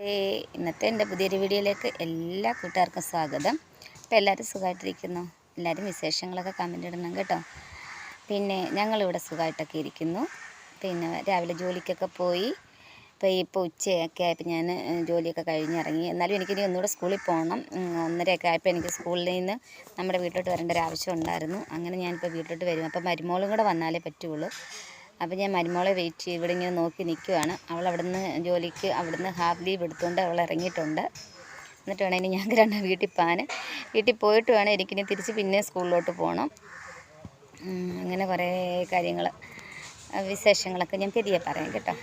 ഇന്നത്തെ എന്റെ പുതിയൊരു വീഡിയോയിലേക്ക് എല്ലാ കൂട്ടുകാർക്കും സ്വാഗതം. അപ്പോൾ എല്ലാവരും സുഖമായിട്ടിരിക്കുന്നു? എല്ലാവരും വിശേഷങ്ങളൊക്കെ കമന്റ് ഇടണം കേട്ടോ. പിന്നെ ഞങ്ങളിവിടെ സുഖമായിട്ടൊക്കെ ഇരിക്കുന്നു. പിന്നെ രാവിലെ ജോലിക്കൊക്കെ പോയി. ഇപ്പോൾ ഇപ്പോൾ ഉച്ചയൊക്കെ ആയപ്പോൾ ഞാൻ ജോലിയൊക്കെ കഴിഞ്ഞിറങ്ങി എന്നാലും എനിക്കിനി ഒന്നുകൂടെ സ്കൂളിൽ പോകണം. ഒന്നരയൊക്കെ ആയപ്പോൾ എനിക്ക് സ്കൂളിൽ നിന്ന് നമ്മുടെ വീട്ടിലോട്ട് വരേണ്ട ഒരു ആവശ്യം ഉണ്ടായിരുന്നു. അങ്ങനെ ഞാനിപ്പോൾ വീട്ടിലോട്ട് വരും. അപ്പോൾ മരുമോളും കൂടെ വന്നാലേ പറ്റുള്ളൂ. അപ്പോൾ ഞാൻ മരുമോളെ വെയിറ്റ് ചെയ്ത് ഇവിടെ ഇങ്ങനെ നോക്കി നിൽക്കുവാണ് അവൾ അവിടുന്ന് ജോലിക്ക് അവിടുന്ന് ഹാഫ് ലീവ് എടുത്തുകൊണ്ട് അവൾ ഇറങ്ങിയിട്ടുണ്ട്. എന്നിട്ട് വേണം ഇനി ഞാൻ രണ്ട് വീട്ടിൽ പോകാൻ. വീട്ടിൽ പോയിട്ട് വേണം എനിക്കിനി തിരിച്ച് പിന്നെ സ്കൂളിലോട്ട് പോകണം. അങ്ങനെ കുറേ കാര്യങ്ങൾ വിശേഷങ്ങളൊക്കെ ഞാൻ പെരിയെ പറയാം കേട്ടോ.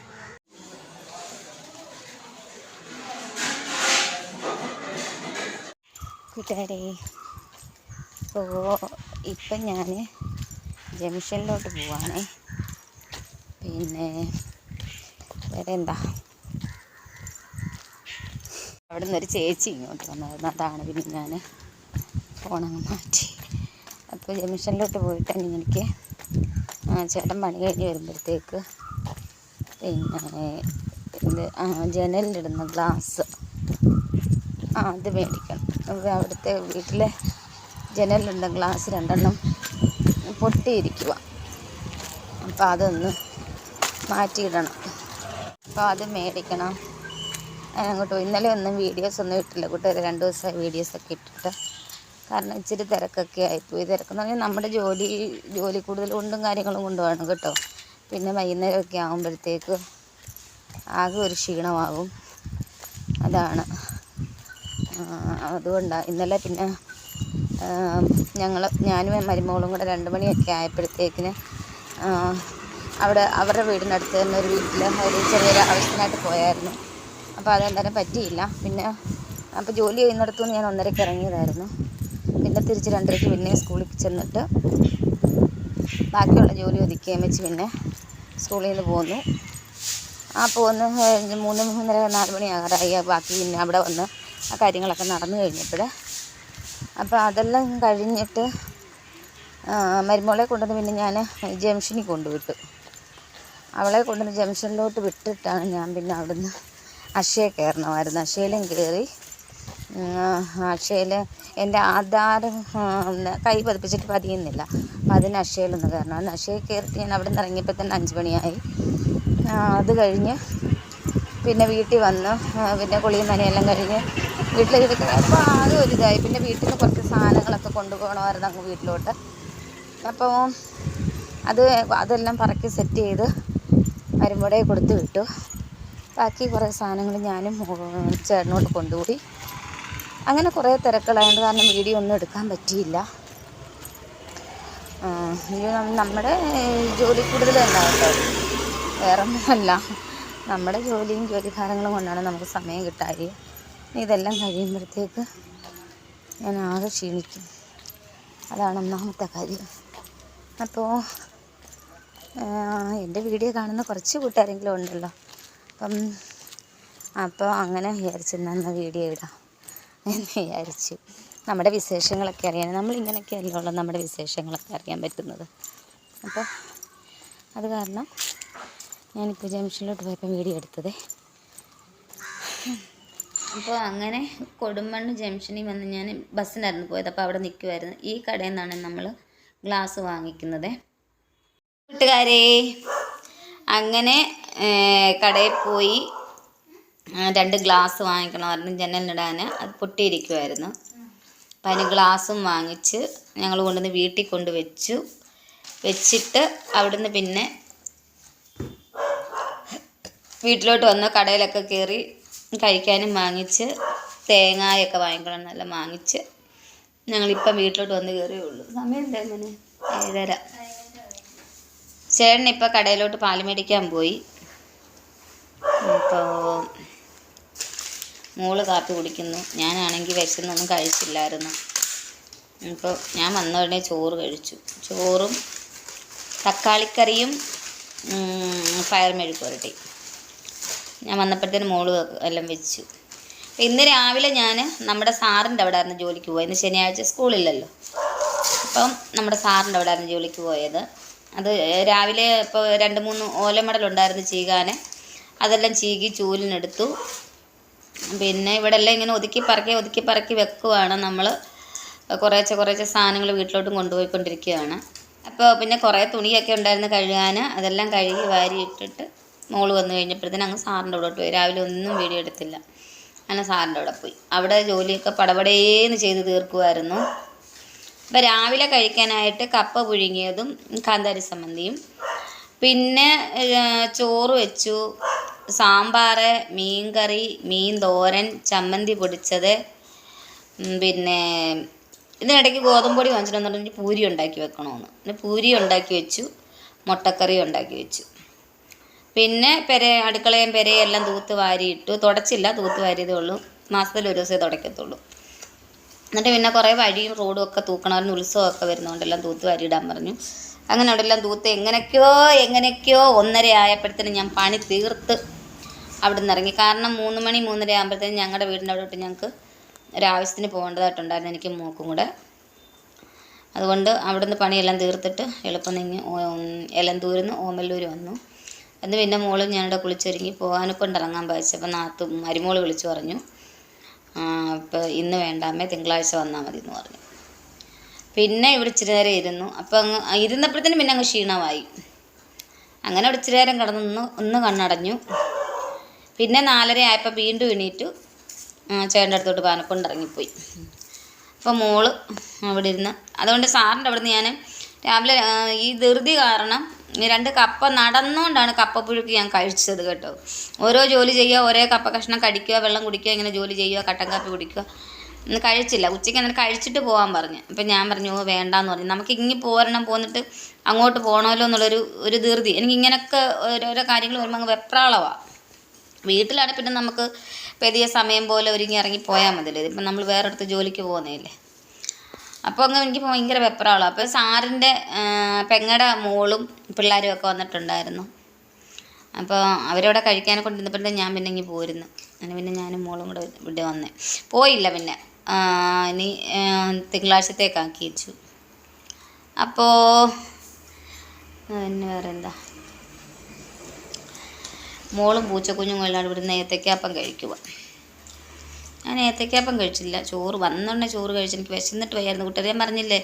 കൂട്ടുകാരെ ഇപ്പോൾ ഇപ്പം ഞാൻ ജംഗ്ഷനിലോട്ട് പോവാണേ. പിന്നെ വേറെ എന്താ അവിടെ നിന്നൊരു ചേച്ചി ഇങ്ങോട്ട് വന്നായിരുന്നു. അതാണ് പിന്നെ ഞാൻ ഫോണങ്ങ് മാറ്റി. അപ്പോൾ ജംഗ്ഷനിലോട്ട് പോയിട്ട് എനിക്ക് ചേട്ടൻ പണി കഴിഞ്ഞ് വരുമ്പോഴത്തേക്ക് പിന്നെ ഇത് ജനലിലിടുന്ന ഗ്ലാസ് ആ അത് മേടിക്കണം. അപ്പോൾ അവിടുത്തെ വീട്ടിലെ ജനലിലുണ്ട ഗ്ലാസ് രണ്ടെണ്ണം പൊട്ടിയിരിക്കുക അപ്പോൾ അതൊന്ന് മാറ്റിയിടണം. അപ്പോൾ അത് മേടിക്കണം. അങ്ങോട്ട് ഇന്നലെ ഒന്നും വീഡിയോസ് ഒന്നും ഇട്ടില്ല. കൂട്ടുകാർ രണ്ട് ദിവസമായി വീഡിയോസൊക്കെ ഇട്ടിട്ട്. കാരണം ഇച്ചിരി തിരക്കൊക്കെ ആയിപ്പോയി. തിരക്കെന്ന് പറഞ്ഞാൽ നമ്മുടെ ജോലി ജോലി കൂടുതൽ കൊണ്ടും കാര്യങ്ങളും കൊണ്ടുമാണ് കേട്ടോ. പിന്നെ വൈകുന്നേരമൊക്കെ ആകുമ്പോഴത്തേക്ക് ആകെ ഒരു ക്ഷീണമാകും അതാണ്. അതുകൊണ്ടാണ് ഇന്നലെ പിന്നെ ഞങ്ങൾ ഞാനും മരുമകളും കൂടെ രണ്ട് മണിയൊക്കെ ആയപ്പോഴത്തേക്കിന് അവിടെ അവരുടെ വീടിനടുത്ത് തന്നെ ഒരു വീട്ടിൽ ഒരു ചെറിയൊരു ആവശ്യത്തിനായിട്ട് പോയായിരുന്നു. അപ്പോൾ അതെന്തായാലും പറ്റിയില്ല. പിന്നെ അപ്പോൾ ജോലി ചെയ്യുന്നിടത്തു നിന്ന് ഞാൻ ഒന്നരയ്ക്ക് ഇറങ്ങിയതായിരുന്നു. പിന്നെ തിരിച്ച് രണ്ടരയ്ക്ക് പിന്നെ സ്കൂളിൽ ചെന്നിട്ട് ബാക്കിയുള്ള ജോലി ഒതുക്കുകയും വെച്ച് പിന്നെ സ്കൂളിൽ നിന്ന് പോന്നു. ആ പോന്ന് കഴിഞ്ഞ് മൂന്ന് മൂന്നര നാല് മണി ആകാറായി. ബാക്കി പിന്നെ അവിടെ വന്ന് ആ കാര്യങ്ങളൊക്കെ നടന്നു കഴിഞ്ഞപ്പോൾ അപ്പോൾ അതെല്ലാം കഴിഞ്ഞിട്ട് മരുമോളെ കൊണ്ടുവന്ന് പിന്നെ ഞാൻ ജംഗ്ഷനിൽ കൊണ്ടുവിട്ടു. അവളെ കൊണ്ടുവന്ന് ജംഗ്ഷനിലോട്ട് വിട്ടിട്ടാണ് ഞാൻ പിന്നെ അവിടുന്ന് അക്ഷയ കയറണമായിരുന്നു. അക്ഷയിലും കയറി അക്ഷയിൽ എന്റെ ആധാർ കൈ പതിപ്പിച്ചിട്ട് പതിയുന്നില്ല. അപ്പം അതിന് അക്ഷയിലൊന്ന് കയറണം. അക്ഷയിൽ കയറിയിട്ട് ഞാൻ അവിടെ നിന്ന് ഇറങ്ങിയപ്പോൾ തന്നെ അഞ്ച് മണിയായി. അത് കഴിഞ്ഞ് പിന്നെ വീട്ടിൽ വന്ന്. പിന്നെ കുളിയും മനയെല്ലാം കഴിഞ്ഞ് വീട്ടിലേക്ക് അപ്പോൾ ആകെ ഒരു ഇതായി. പിന്നെ വീട്ടിൽ നിന്ന് കുറച്ച് സാധനങ്ങളൊക്കെ കൊണ്ടുപോകണമായിരുന്നു അങ്ങ് വീട്ടിലോട്ട്. അപ്പോൾ അത് അതെല്ലാം പറക്കി സെറ്റ് ചെയ്ത് മരുമ്പടയെ കൊടുത്ത് വിട്ടു. ബാക്കി കുറേ സാധനങ്ങൾ ഞാനും ചേട്ടനോട് കൊണ്ടുപോയി. അങ്ങനെ കുറേ തിരക്കുകളായതുകൊണ്ട് കാരണം വീഡിയോ ഒന്നും എടുക്കാൻ പറ്റിയില്ല. നമ്മുടെ ജോലി കേട്ടോ വേറെ ഒന്നുമല്ല നമ്മുടെ ജോലിയും ജോലിഭാരങ്ങളും കൊണ്ടാണ് നമുക്ക് സമയം കിട്ടാതെ. ഇതെല്ലാം കഴിയുമ്പോഴത്തേക്ക് ഞാൻ ആകെ ക്ഷീണിക്കും. അതാണ് ഒന്നാമത്തെ കാര്യം. അപ്പോൾ എന്റെ വീഡിയോ കാണുന്ന കുറച്ച് കൂട്ടുകാരെങ്കിലും ഉണ്ടല്ലോ. അപ്പം അപ്പോൾ അങ്ങനെ വിചാരിച്ചു നന്ന വീഡിയോ ഇടാം എന്ന് വിചാരിച്ചു. നമ്മുടെ വിശേഷങ്ങളൊക്കെ അറിയാൻ നമ്മളിങ്ങനെയൊക്കെ ഉള്ളൂ നമ്മുടെ വിശേഷങ്ങളൊക്കെ അറിയാൻ പറ്റുന്നത്. അപ്പോൾ അത് കാരണം ഞാനിപ്പോൾ ജംഗ്ഷനിലോട്ട് പോയപ്പോൾ വീഡിയോ എടുത്തത്. അപ്പോൾ അങ്ങനെ കൊടുമണ്ണ് ജംഗ്ഷനിൽ വന്ന് ഞാൻ ബസ്സിനായിരുന്നു പോയത്. അപ്പോൾ അവിടെ നിൽക്കുമായിരുന്നു ഈ കടയിൽ നിന്നാണ് നമ്മൾ ഗ്ലാസ് വാങ്ങിക്കുന്നത്. കൂട്ടുകാരെ അങ്ങനെ കടയിൽ പോയി രണ്ട് ഗ്ലാസ് വാങ്ങിക്കണമായിരുന്നു ജനലിനിടാൻ അത് പൊട്ടിയിരിക്കുമായിരുന്നു അപ്പം അതിന് ഗ്ലാസും വാങ്ങിച്ച് ഞങ്ങൾ കൊണ്ടുവന്ന് വീട്ടിൽ കൊണ്ട് വെച്ചു വെച്ചിട്ട് അവിടുന്ന് പിന്നെ വീട്ടിലോട്ട് വന്ന് കടയിലൊക്കെ കയറി കഴിക്കാനും വാങ്ങിച്ച് തേങ്ങയൊക്കെ വാങ്ങിക്കണം എന്നെല്ലാം വാങ്ങിച്ച് ഞങ്ങളിപ്പം വീട്ടിലോട്ട് വന്ന് കയറിയേ ഉള്ളൂ. സമയം എന്താ ഇങ്ങനെ ഏഴര. ചേട്ടൻ ഇപ്പോൾ കടയിലോട്ട് പാൽ മേടിക്കാൻ പോയി. അപ്പോൾ മോൾ കാപ്പി കുടിക്കുന്നു. ഞാനാണെങ്കിൽ വിശന്നൊന്നും കഴിച്ചില്ലായിരുന്നു. ഇപ്പോൾ ഞാൻ വന്ന ഉടനെ ചോറ് കഴിച്ചു. ചോറും തക്കാളിക്കറിയും പയർ മെഴുക്ക് പുരട്ടി. ഞാൻ വന്നപ്പോഴത്തേന് മോൾ എല്ലാം വെച്ചു. ഇന്ന് രാവിലെ ഞാൻ നമ്മുടെ സാറിന്റെ അവിടെ ആയിരുന്നു ജോലിക്ക് പോയത്. ഇന്ന് ശനിയാഴ്ച സ്കൂളില്ലല്ലോ. അപ്പം നമ്മുടെ സാറിന്റെ അവിടെ ആയിരുന്നു ജോലിക്ക് പോയത്. അത് രാവിലെ ഇപ്പോൾ രണ്ട് മൂന്ന് ഓലമടലുണ്ടായിരുന്നു ചീകാൻ അതെല്ലാം ചീകി ചൂലിനെടുത്തു പിന്നെ ഇവിടെ എല്ലാം ഇങ്ങനെ ഒതുക്കി പറക്കി ഒതുക്കി പറക്കി വെക്കുവാണ് നമ്മൾ കുറേശ്ശെ കുറേശ്ശെ സാധനങ്ങൾ വീട്ടിലോട്ടും കൊണ്ടുപോയിക്കൊണ്ടിരിക്കുകയാണ് അപ്പോൾ പിന്നെ കുറേ തുണിയൊക്കെ ഉണ്ടായിരുന്നു കഴുകാൻ അതെല്ലാം കഴുകി വാരി ഇട്ടിട്ട് മോൾ വന്നു കഴിഞ്ഞപ്പോഴത്തേനും അങ്ങ് സാറിന്റെ അവിടോട്ട് പോയി. രാവിലെ ഒന്നും വീഡിയോ എടുത്തില്ല. അങ്ങനെ സാറിന്റെ അവിടെ പോയി. അവിടെ ജോലിയൊക്കെ പടപടേന്ന് ചെയ്ത് തീർക്കുമായിരുന്നു അപ്പോൾ രാവിലെ കഴിക്കാനായിട്ട് കപ്പ പുഴുങ്ങിയതും കാന്താരി സമ്മന്തിയും പിന്നെ ചോറ് വെച്ചു. സാമ്പാർ മീൻകറി മീൻ തോരൻ ചമ്മന്തി പൊടിച്ചത്. പിന്നെ ഇതിനിടയ്ക്ക് ഗോതമ്പൊടി വാങ്ങിച്ചിട്ടുണ്ടെങ്കിൽ പൂരി ഉണ്ടാക്കി വെക്കണമെന്ന് പിന്നെ പൂരി ഉണ്ടാക്കി വെച്ചു. മുട്ടക്കറി ഉണ്ടാക്കി വെച്ചു. പിന്നെ പെര അടുക്കളയും പെരയും എല്ലാം തൂത്ത് വാരിയിട്ടു. തുടച്ചില്ല തൂത്ത് വാരിയതേ ഉള്ളൂ. മാസത്തിൽ ഒരു ദിവസമേ തുടക്കത്തുള്ളൂ എന്നിട്ട് പിന്നെ കുറേ വഴിയും റോഡും ഒക്കെ തൂക്കണമായിരുന്നു ഉത്സവമൊക്കെ വരുന്നതുകൊണ്ടെല്ലാം തൂത്ത് ഇടാൻ പറഞ്ഞു. അങ്ങനെ അവിടെ എല്ലാം തൂത്ത് എങ്ങനെയൊക്കെയോ എങ്ങനെയൊക്കെയോ ഒന്നര ആയപ്പോഴത്തേനും ഞാൻ പണി തീർത്ത് അവിടെ നിന്ന് ഇറങ്ങി. കാരണം മൂന്ന് മണി മൂന്നര ആകുമ്പോഴത്തേനും ഞങ്ങളുടെ വീടിന്റെ അവിടോട്ട് ഞങ്ങൾക്ക് ഒരാവശ്യത്തിന് പോകേണ്ടതായിട്ടുണ്ടായിരുന്നു എനിക്ക് മൂക്കും കൂടെ. അതുകൊണ്ട് അവിടുന്ന് പണിയെല്ലാം തീർത്തിട്ട് എളുപ്പം നീങ്ങി എലന്തൂരിൽ ഓമല്ലൂർ വന്നു. അന്ന് പിന്നെ മോളും ഞാനിവിടെ കുളിച്ചൊരുങ്ങി പോകാനൊക്കെ ഉണ്ടിറങ്ങാൻ ഇറങ്ങാൻ പായിച്ചപ്പോൾ നാത്തും മരുമോൾ വിളിച്ചു പറഞ്ഞു. അപ്പോൾ ഇന്ന് വേണ്ടാമേ തിങ്കളാഴ്ച വന്നാൽ മതി എന്ന് പറഞ്ഞു. പിന്നെ ഇവിടെ ഇച്ചിരി നേരം ഇരുന്നു. അപ്പോൾ അങ്ങ് ഇരുന്നപ്പോഴത്തേനും പിന്നെ അങ്ങ് ക്ഷീണമായി. അങ്ങനെ ഇവിടെ ഇച്ചിരി നേരം കിടന്നു ഒന്ന് ഒന്ന് കണ്ണടഞ്ഞു. പിന്നെ നാലര ആയപ്പോൾ വീണ്ടും എണീറ്റു. ചേട്ടന്റെ അടുത്തോട്ട് പാനക്കൊണ്ട് ഇറങ്ങിപ്പോയി അപ്പോൾ മോൾ അവിടെ ഇരുന്ന് അതുകൊണ്ട് സാറിന്റെ അവിടെ നിന്ന് ഞാൻ രാവിലെ ഈ ധൃതി കാരണം രണ്ട് കപ്പ നടന്നുകൊണ്ടാണ് കപ്പപ്പുഴുക്ക് ഞാൻ കഴിച്ചത് കേട്ടോ. ഓരോ ജോലി ചെയ്യുക ഒരേ കപ്പ കഷ്ണം കടിക്കുക വെള്ളം കുടിക്കുക ഇങ്ങനെ ജോലി ചെയ്യുക കട്ടൻ കാപ്പി കുടിക്കുക. കഴിച്ചില്ല. ഉച്ചയ്ക്ക് എന്നിട്ട് കഴിച്ചിട്ട് പോകാൻ പറഞ്ഞു. അപ്പം ഞാൻ പറഞ്ഞു വേണ്ടാന്ന് പറഞ്ഞു. നമുക്ക് ഇങ്ങി പോരണം പോന്നിട്ട് അങ്ങോട്ട് പോകണമല്ലോ എന്നുള്ളൊരു ഒരു ധീർതി എനിക്ക് ഇങ്ങനെയൊക്കെ ഓരോരോ കാര്യങ്ങൾ വരുമ്പോൾ അങ്ങ് വെപ്രാളമാണ് വീട്ടിലാണ് പിന്നെ നമുക്ക് പെരിയ സമയം പോലെ ഒരുങ്ങി ഇറങ്ങി പോയാൽ മതിയല്ലോ. ഇതിപ്പം നമ്മൾ വേറെ അടുത്ത് ജോലിക്ക് പോകുന്നതല്ലേ. അപ്പോൾ അങ്ങ് എനിക്ക് ഭയങ്കര വെപ്രാളം. അപ്പോൾ സാറിന്റെ പെങ്ങടെ മോളും പിള്ളേരും ഒക്കെ വന്നിട്ടുണ്ടായിരുന്നു. അപ്പോൾ അവരവിടെ കഴിക്കാനെ കൊണ്ടിരുന്നപ്പോഴത്തെ ഞാൻ പിന്നെ ഇങ്ങ് പോരുന്നു. അങ്ങനെ പിന്നെ ഞാനും മോളും കൂടെ ഇവിടെ വന്നേ. പോയില്ല പിന്നെ. ഇനി തിങ്കളാഴ്ചത്തേക്ക് തിങ്കളാഴ്ചത്തേക്കാക്കി വെച്ചു. അപ്പോൾ പിന്നെ വേറെ എന്താ മോളും പൂച്ചക്കുഞ്ഞും കൊല്ലാണ്ട് ഇവിടെ നേരത്തേക്കാപ്പം കഴിക്കുക ഞാൻ ഏത്തക്കാപ്പം കഴിച്ചില്ല. ചോറ് വന്നോണ്ടേ ചോറ് കഴിച്ച് എനിക്ക് വിശന്നിട്ട് വയ്യായിരുന്നു. കുട്ടികൾ ഞാൻ പറഞ്ഞില്ലേ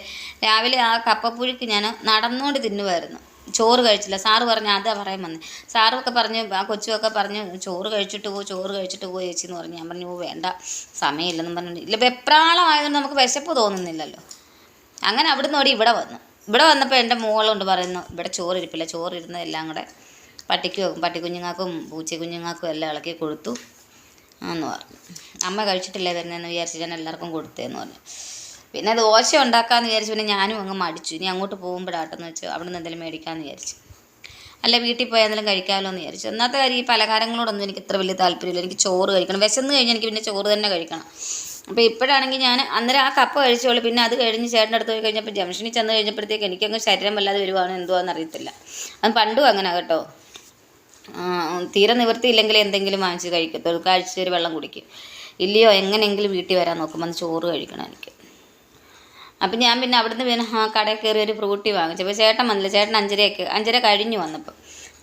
രാവിലെ ആ കപ്പപ്പുഴുക്ക് ഞാൻ നടന്നുകൊണ്ട് തിന്നുമായിരുന്നു ചോറ് കഴിച്ചില്ല. സാറ് പറഞ്ഞു അതാ പറയാൻ വന്നേ. സാറൊക്കെ പറഞ്ഞു ആ കൊച്ചുമൊക്കെ പറഞ്ഞു ചോറ് കഴിച്ചിട്ട് പോകും ചോറ് കഴിച്ചിട്ട് പോകും ചേച്ചി എന്ന് പറഞ്ഞു. ഞാൻ പറഞ്ഞു ഓ വേണ്ട സമയമില്ലെന്നും പറഞ്ഞു. ഇല്ല വെപ്രാളമായതുകൊണ്ട് നമുക്ക് വിശപ്പ് തോന്നുന്നില്ലല്ലോ. അങ്ങനെ അവിടുന്ന് ഓടി ഇവിടെ വന്നു. ഇവിടെ വന്നപ്പോൾ എന്റെ മോളുണ്ട് പറയുന്നു ഇവിടെ ചോറ് ഇരിപ്പില്ല ചോറ് ഇരുന്നതെല്ലാം കൂടെ പട്ടിക്കും പട്ടിക്കുഞ്ഞുങ്ങൾക്കും പൂച്ചക്കുഞ്ഞുങ്ങൾക്കും എല്ലാം ഇളക്കി കൊടുത്തു. എന്ന് പറഞ്ഞു. അമ്മ കഴിച്ചിട്ടില്ലേ വരുന്നതെന്ന് വിചാരിച്ച് ഞാൻ എല്ലാവർക്കും കൊടുത്തേന്ന് പറഞ്ഞു. പിന്നെ ദോശ ഉണ്ടാക്കാമെന്ന് വിചാരിച്ച് പിന്നെ ഞാനും അങ്ങ് മടിച്ചു. ഇനി അങ്ങോട്ട് പോകുമ്പോഴാട്ടെന്ന് വെച്ചു അവിടെ നിന്ന് എന്തെങ്കിലും മേടിക്കാമെന്ന് വിചാരിച്ചു. അല്ല വീട്ടിൽ പോയി എന്തെങ്കിലും കഴിക്കാമല്ലോ എന്ന് വിചാരിച്ചു. ഒന്നാമത്തെ കാര്യം ഈ പലഹാരങ്ങളോടൊന്നും എനിക്ക് ഇത്ര വലിയ താല്പര്യമില്ല. എനിക്ക് ചോറ് കഴിക്കണം. വിശന്ന് കഴിഞ്ഞാൽ എനിക്ക് പിന്നെ ചോറ് തന്നെ കഴിക്കണം. അപ്പോൾ ഇപ്പോഴാണെങ്കിൽ ഞാൻ അന്നേരം ആ കപ്പ കഴിച്ചോളൂ. പിന്നെ അത് കഴിഞ്ഞ് ചേട്ടന്റെ അടുത്ത് പോയി കഴിഞ്ഞപ്പോൾ ജംഗ്ഷനിൽ ചെന്ന് കഴിഞ്ഞപ്പോഴത്തേക്ക് എനിക്കങ്ങ് ശരീരം വല്ലാതെ വരുവാണ് എന്തുവാണെന്ന് അറിയത്തില്ല. അത് പണ്ടും അങ്ങനെ കേട്ടോ. തീരെ നിവൃത്തിയില്ലെങ്കിൽ എന്തെങ്കിലും വാങ്ങിച്ച് കഴിക്കത്തുള്ളൂ കഴിച്ച് ഒരു വെള്ളം കുടിക്കും. ഇല്ലയോ എങ്ങനെയെങ്കിലും വീട്ടിൽ വരാൻ നോക്കുമ്പോൾ ചോറ് കഴിക്കണം എനിക്ക്. അപ്പം ഞാൻ പിന്നെ അവിടുന്ന് പിന്നെ ആ കടയിൽ കയറി ഒരു ഫ്രൂട്ടി വാങ്ങിച്ചു. അപ്പോൾ ചേട്ടൻ വന്നില്ല ചേട്ടൻ അഞ്ചരയൊക്കെ അഞ്ചര കഴിഞ്ഞു വന്നപ്പോൾ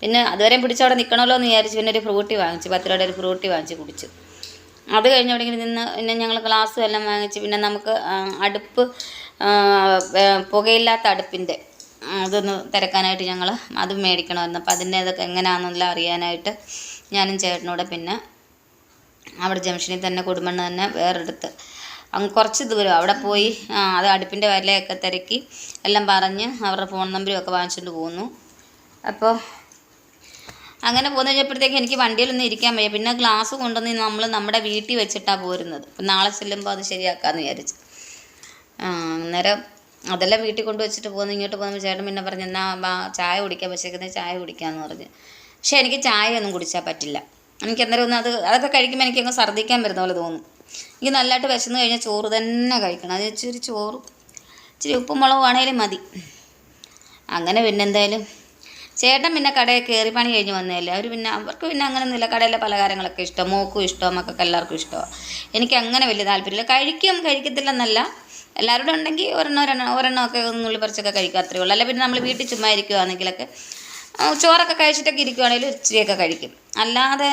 പിന്നെ അതുവരെ പിടിച്ചവിടെ നിൽക്കണമല്ലോ എന്ന് വിചാരിച്ച് പിന്നെ ഒരു ഫ്രൂട്ടി വാങ്ങിച്ചു പത്ത് രൂപയുടെ ഒരു ഫ്രൂട്ടി വാങ്ങിച്ച് കുടിച്ചു. അത് കഴിഞ്ഞ് അവിടെ നിന്ന് പിന്നെ ഞങ്ങൾ ഗ്ലാസ്സും എല്ലാം വാങ്ങിച്ച് പിന്നെ നമുക്ക് അടുപ്പ് പുകയില്ലാത്ത അടുപ്പിന്റെ അതൊന്ന് തിരക്കാനായിട്ട് ഞങ്ങൾ അത് മേടിക്കണമായിരുന്നു. അപ്പോൾ അതിന്റെ ഇതൊക്കെ എങ്ങനെയാണെന്നെല്ലാം അറിയാനായിട്ട് ഞാനും ചേട്ടനൂടെ പിന്നെ അവിടെ ജംഗ്ഷനിൽ തന്നെ കൊടുമണ്ണ് തന്നെ വേറെടുത്ത്. അങ്ങ് കുറച്ച് ദൂരം അവിടെ പോയി അത് അടുപ്പിന്റെ വിലയൊക്കെ തിരക്കി എല്ലാം പറഞ്ഞ് അവരുടെ ഫോൺ നമ്പരും ഒക്കെ വാങ്ങിച്ചുകൊണ്ട് പോന്നു. അപ്പോൾ അങ്ങനെ പോന്നു കഴിഞ്ഞപ്പോഴത്തേക്ക് എനിക്ക് വണ്ടിയിലൊന്നും ഇരിക്കാൻ വയ്യ. പിന്നെ ഗ്ലാസ് കൊണ്ടുവന്ന് നമ്മൾ നമ്മുടെ വീട്ടിൽ വെച്ചിട്ടാണ് പോരുന്നത്. അപ്പം നാളെ ചെല്ലുമ്പോൾ അത് ശരിയാക്കാമെന്ന് വിചാരിച്ചു. അന്നേരം അതെല്ലാം വീട്ടിൽ കൊണ്ട് വെച്ചിട്ട് പോകുന്നു ഇങ്ങോട്ട് പോകുമ്പോൾ ചേട്ടൻ പിന്നെ പറഞ്ഞു എന്നാ വാ ചായ കുടിക്കാൻ വെച്ചേക്കുന്നത് ചായ കുടിക്കാമെന്ന് പറഞ്ഞു. പക്ഷേ എനിക്ക് ചായ ഒന്നും കുടിച്ചാൽ പറ്റില്ല. എനിക്ക് അന്നേരം ഒന്ന് അത് അതൊക്കെ കഴിക്കുമ്പോൾ എനിക്ക് അങ്ങ് ഛർദ്ദിക്കാൻ വരുന്ന പോലെ തോന്നും. എനിക്ക് നല്ലതായിട്ട് വിശന്ന് കഴിഞ്ഞാൽ ചോറ് തന്നെ കഴിക്കണം. അത് ഇച്ചിരി ചോറും ഇച്ചിരി ഉപ്പും മുളകും ആണേലും മതി. അങ്ങനെ പിന്നെ എന്തായാലും ചേട്ടൻ പിന്നെ കടയിൽ കയറി പണി കഴിഞ്ഞ് വന്നതല്ലേ? അവർ പിന്നെ അവർക്ക് പിന്നെ അങ്ങനെ ഒന്നുമില്ല കടയിലെ പലഹാരങ്ങളൊക്കെ ഇഷ്ടം. മോക്കും ഇഷ്ടം. മക്കൾക്ക് എല്ലാവർക്കും ഇഷ്ടമാണ്. എനിക്ക് അങ്ങനെ വലിയ താല്പര്യമില്ല. കഴിക്കും കഴിക്കത്തില്ലെന്നല്ല. എല്ലാവരും ഉണ്ടെങ്കിൽ ഒരെണ്ണം ഒരെണ്ണം ഒരെണ്ണം ഒക്കെ നുള്ളി പറിച്ചൊക്കെ കഴിക്കുക അത്രേ ഉള്ളൂ. അല്ല പിന്നെ നമ്മൾ വീട്ടിൽ ചുമ്മാ ഇരിക്കുകയാണെങ്കിലൊക്കെ ചോറൊക്കെ കഴിച്ചിട്ടൊക്കെ ഇരിക്കുവാണെങ്കിൽ ഇച്ചിരിയൊക്കെ കഴിക്കും. അല്ലാതെ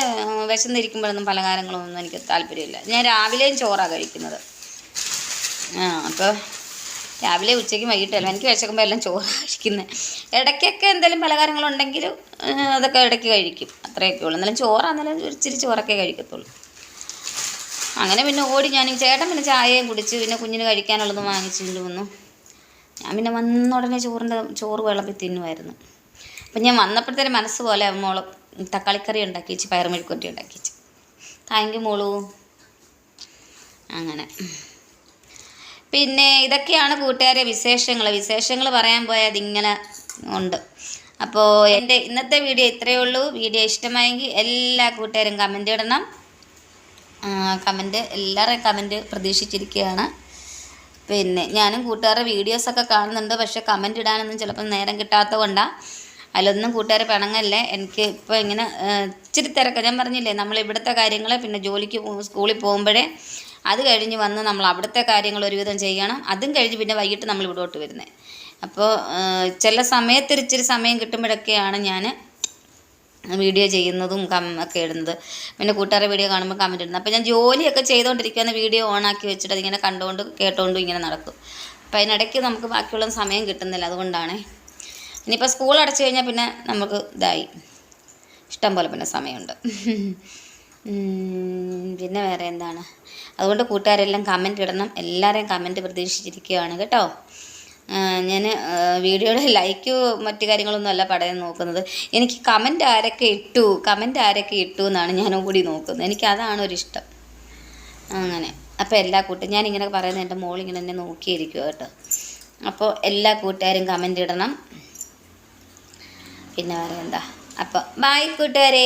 വിശന്നിരിക്കുമ്പോഴൊന്നും പലഹാരങ്ങളൊന്നും എനിക്ക് താല്പര്യമില്ല. ഞാൻ രാവിലെയും ചോറാണ് കഴിക്കുന്നത്. ആ അപ്പോൾ രാവിലെ ഉച്ചയ്ക്കും വൈകിട്ടല്ല എനിക്ക് വിശക്കുമ്പോൾ എല്ലാം ചോറാണ് കഴിക്കുന്നത് ഇടയ്ക്കൊക്കെ എന്തെങ്കിലും പലഹാരങ്ങളുണ്ടെങ്കിൽ അതൊക്കെ ഇടയ്ക്ക് കഴിക്കും. അത്രയൊക്കെ ഉള്ളൂ. എന്നാലും ചോറാണെന്നാലും ഇച്ചിരി ചോറൊക്കെ കഴിക്കത്തുള്ളൂ. അങ്ങനെ പിന്നെ ഓടി ഞാൻ ചേട്ടൻ പിന്നെ ചായയും കുടിച്ച് പിന്നെ കുഞ്ഞിന് കഴിക്കാനുള്ളത് വാങ്ങിച്ചുകൊണ്ട് വന്നു. ഞാൻ പിന്നെ വന്ന ഉടനെ ചോറിന്റെ ചോറ് വിളമ്പി തിന്നുമായിരുന്നു അപ്പം ഞാൻ വന്നപ്പോഴത്തേനും മനസ്സ് പോലെ മോൾ തക്കാളിക്കറി ഉണ്ടാക്കി വെച്ച് പയറുമെഴുക്കുറ്റി ഉണ്ടാക്കി വെച്ച്. താങ്ക് മോളു. അങ്ങനെ. പിന്നെ ഇതൊക്കെയാണ് കൂട്ടുകാരെ വിശേഷങ്ങൾ വിശേഷങ്ങൾ പറയാൻ പോയാൽ അതിങ്ങനെ ഉണ്ട്. അപ്പോൾ എന്റെ ഇന്നത്തെ വീഡിയോ ഇത്രയേ ഉള്ളൂ. വീഡിയോ ഇഷ്ടമായെങ്കിൽ എല്ലാ കൂട്ടുകാരും കമന്റ് ഇടണം. കമന്റ് എല്ലാവരുടെയും കമന്റ് പ്രതീക്ഷിച്ചിരിക്കുകയാണ്. പിന്നെ ഞാനും കൂട്ടുകാരുടെ വീഡിയോസൊക്കെ കാണുന്നുണ്ട്. പക്ഷേ കമന്റ് ഇടാനൊന്നും ചിലപ്പോൾ നേരം കിട്ടാത്ത കൊണ്ടാണ് അതിലൊന്നും കൂട്ടുകാർ പിണങ്ങല്ലേ? എനിക്ക് ഇപ്പോൾ ഇങ്ങനെ ഇച്ചിരി തിരക്ക്. ഞാൻ പറഞ്ഞില്ലേ നമ്മൾ ഇവിടുത്തെ കാര്യങ്ങൾ പിന്നെ ജോലിക്ക് പോകും സ്കൂളിൽ പോകുമ്പോഴേ അത് കഴിഞ്ഞ് വന്ന് നമ്മൾ അവിടുത്തെ കാര്യങ്ങൾ ഒരുവിധം ചെയ്യണം. അതും കഴിഞ്ഞ് പിന്നെ വൈകിട്ട് നമ്മൾ ഇവിടോട്ട് വരുന്നത് അപ്പോൾ ചില സമയത്ത് ഇച്ചിരി സമയം കിട്ടുമ്പോഴൊക്കെയാണ് ഞാൻ വീഡിയോ ചെയ്യുന്നതും കം ഒക്കെ ഇടുന്നത്. പിന്നെ കൂട്ടുകാരെ വീഡിയോ കാണുമ്പോൾ കമന്റ് ഇടുന്നത്. അപ്പോൾ ഞാൻ ജോലിയൊക്കെ ചെയ്തുകൊണ്ടിരിക്കുകയാണ് വീഡിയോ ഓണാക്കി വെച്ചിട്ട് അതിങ്ങനെ കണ്ടുകൊണ്ട് കേട്ടുകൊണ്ടും ഇങ്ങനെ നടക്കും. അപ്പോൾ അതിനിടയ്ക്ക് നമുക്ക് ബാക്കിയുള്ള സമയം കിട്ടുന്നില്ല. അതുകൊണ്ടാണ്. ഇനിയിപ്പോൾ സ്കൂൾ അടച്ചു കഴിഞ്ഞാൽ പിന്നെ നമുക്ക് ഇതായി. ഇഷ്ടം പോലെ പിന്നെ സമയമുണ്ട്. പിന്നെ വേറെ എന്താണ്? അതുകൊണ്ട് കൂട്ടുകാരെല്ലാം കമന്റ് ഇടണം. എല്ലാവരെയും കമന്റ് പ്രതീക്ഷിച്ചിരിക്കുകയാണ്. കേട്ടോ? ഞാൻ വീഡിയോയുടെ ലൈക്ക് മറ്റു കാര്യങ്ങളൊന്നും അല്ല പറയാൻ നോക്കുന്നത്. എനിക്ക് കമന്റ് ആരൊക്കെ ഇട്ടു കമന്റ് ആരൊക്കെ ഇട്ടു എന്നാണ് ഞാൻ കൂടി നോക്കുന്നത്. എനിക്ക് അതാണ് ഒരു ഇഷ്ടം. അങ്ങനെ. അപ്പോൾ എല്ലാ കൂട്ടും ഞാനിങ്ങനെ പറയുന്നത് എന്റെ മോളിങ്ങനെ തന്നെ നോക്കിയിരിക്കുക കേട്ടോ. അപ്പോൾ എല്ലാ കൂട്ടുകാരും കമന്റ് ഇടണം. പിന്നെ വേറെ എന്താ അപ്പോൾ ബായ് കൂട്ടുകാരേ.